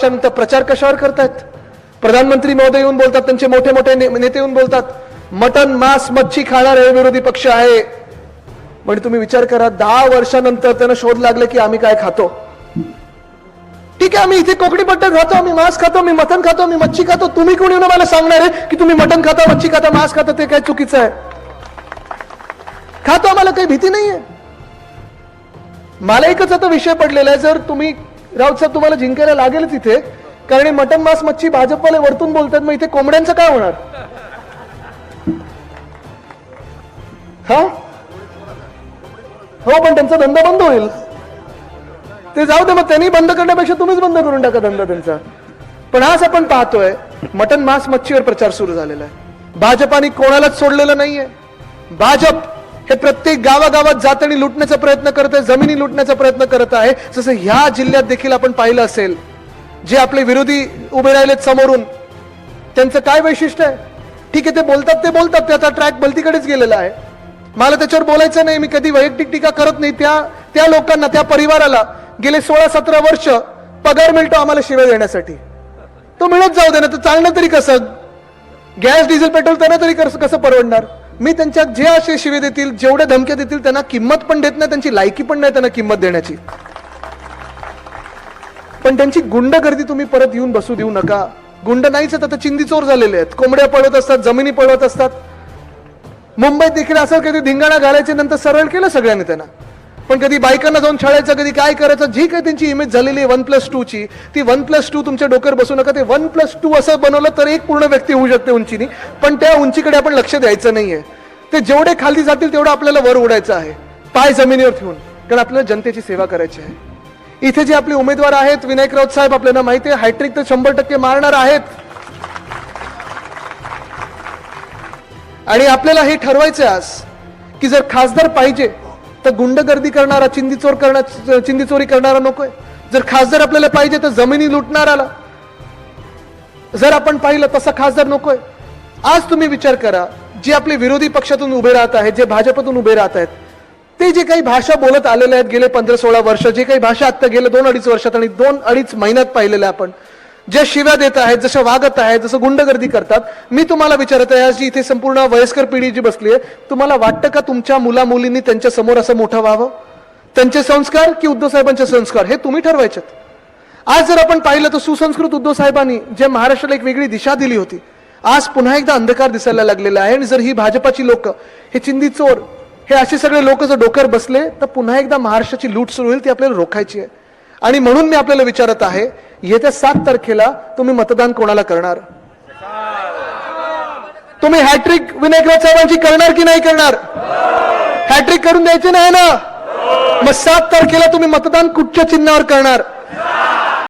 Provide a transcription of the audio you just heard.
त्यानंतर प्रचार कशावर करतायत? प्रधानमंत्री महोदय येऊन बोलतात त्यांचे मोठे मोठे नेते येऊन बोलतात मटन मांस मच्छी खाणारे विरोधी पक्ष आहे. म्हणजे तुम्ही विचार करा दहा वर्षानंतर त्यांना शोध लागले की आम्ही काय खातो. ठीक आहे आम्ही इथे कोकणी पट्ट्यात राहतो आम्ही मांस खातो मी मटन खातो मी मच्छी खातो. तुम्ही कोणी येऊन मला सांगणार आहे की तुम्ही मटन खाता मच्छी खाता मांस खाता ते काय चुकीचं आहे? खातो आम्हाला काही भीती नाहीये. मला एकच आता विषय पडलेला आहे जर तुम्ही राऊत साहेब तुम्हाला जिंकायला लागेल तिथे कारण मटन मास मच्छी भाजपवाले वरतून बोलतात मग इथे कोंबड्यांचं काय होणार? हा? हो पण त्यांचा धंदा बंद होईल. ते जाऊ दे मग त्यांनी बंद करण्यापेक्षा तुम्हीच बंद करून टाका धंदा त्यांचा. पण आज आपण पाहतोय मटन मांस मच्छीवर प्रचार सुरू झालेला आहे. भाजपाने कोणालाच सोडलेलं नाहीये. भाजप हे प्रत्येक गावागावात जात आणि लुटण्याचा प्रयत्न करत आहे जमिनी लुटण्याचा प्रयत्न करत आहे. जसं ह्या जिल्ह्यात देखील आपण पाहिलं असेल जे आपले विरोधी उभे राहिलेत समोरून त्यांचं काय वैशिष्ट्य आहे? ठीक आहे ते बोलतात ते बोलतात त्याचा ट्रॅक भलतीकडेच गेलेला आहे. मला त्याच्यावर बोलायचं नाही मी कधी वैयक्तिक टीका करत नाही. त्या त्या लोकांना त्या परिवाराला गेले सोळा सतरा वर्ष पगार मिळतो आम्हाला शिवाय देण्यासाठी. तो मिळत जाऊ दे ना तर चालणं तरी कसं? गॅस डिझेल पेट्रोल त्यांना तरी कसं कसं परवडणार? मी त्यांच्या जे असे शिवे देतील जेवढ्या धमक्या देतील त्यांना किंमत पण देत नाही त्यांची लायकी पण नाही त्यांना किंमत देण्याची. पण त्यांची गुंडगर्दी तुम्ही परत येऊन बसू देऊ नका. गुंड नाहीच आहेत, आता चिंदी चोर झालेले आहेत. कोंबड्या पळवत असतात जमिनी पळवत असतात. मुंबईत देखील असं कधी धिंगाणा घालायचे नंतर सरळ केलं सगळ्यांनी त्यांना. पण कधी बायकांना जाऊन छळायचं कधी काय करायचं जी काही त्यांची इमेज झालेली आहे वन प्लस टू ची ती वन प्लस टू तुमच्या डोक्यावर बसू नका. ते वन प्लस टू असं बनवलं तर एक पूर्ण व्यक्ती होऊ शकते उंचीनी. पण त्या उंचीकडे आपण लक्ष द्यायचं नाहीये. ते जेवढे खाली जातील तेवढं आपल्याला वर उडायचं आहे. पाय जमिनीवर ठेवून. कारण आपल्याला जनतेची सेवा करायची आहे. इथे जे आपले उमेदवार आहेत विनायक राऊत साहेब आपल्याला माहिती आहे हॅट्रिक तर शंभर टक्के मारणार आहेत. आणि आपल्याला हे ठरवायचं आहे आज की जर खासदार पाहिजे तर गुंडगर्दी करणारा चिंदीचोर करणार चिंदीचोरी करणारा नकोय. जर खासदार आपल्याला पाहिजे तर जमिनी लुटणाराला जर आपण पाहिलं तसा खासदार नकोय. आज तुम्ही विचार करा जे आपले विरोधी पक्षातून उभे राहत आहेत जे भाजपतून उभे राहत आहेत ते जे काही भाषा बोलत आलेले आहेत गेले पंधरा सोळा वर्ष जे काही भाषा आता गेले दोन अडीच वर्षात आणि दोन अडीच महिन्यात पाहिलेल्या आपण ज्या शिव्या देत आहेत जशा वागत आहेत जसं गुंडगर्दी करतात मी तुम्हाला विचारत आहे आज जी इथे संपूर्ण वयस्कर पिढी जी बसली आहे तुम्हाला वाटतं का तुमच्या मुला मुलींनी त्यांच्यासमोर असं मोठं व्हावं? त्यांचे संस्कार की उद्धव साहेबांचे संस्कार? हे तुम्ही ठरवायचे आज जर आपण पाहिलं तर सुसंस्कृत उद्धव साहेबांनी जे महाराष्ट्राला एक वेगळी दिशा दिली होती आज पुन्हा एकदा अंधकार दिसायला लागलेला आहे. आणि जर ही भाजपाची लोक हे चिंदी चोर हे असे सगळे लोक जर डोक्यावर बसले तर पुन्हा एकदा महाराष्ट्राची लूट सुरू होईल ती आपल्याला रोखायची आहे. आणि म्हणून मी आपल्याला विचारत आहे येत्या सात तारखेला तुम्ही मतदान कोणाला करणार? तुम्ही हॅट्रिक विनायकराव साहेबांची करणार की नाही करणार? हॅट्रिक करून द्यायची नाही ना? मग सात तारखेला तुम्ही मतदान कुठच्या चिन्हावर करणार?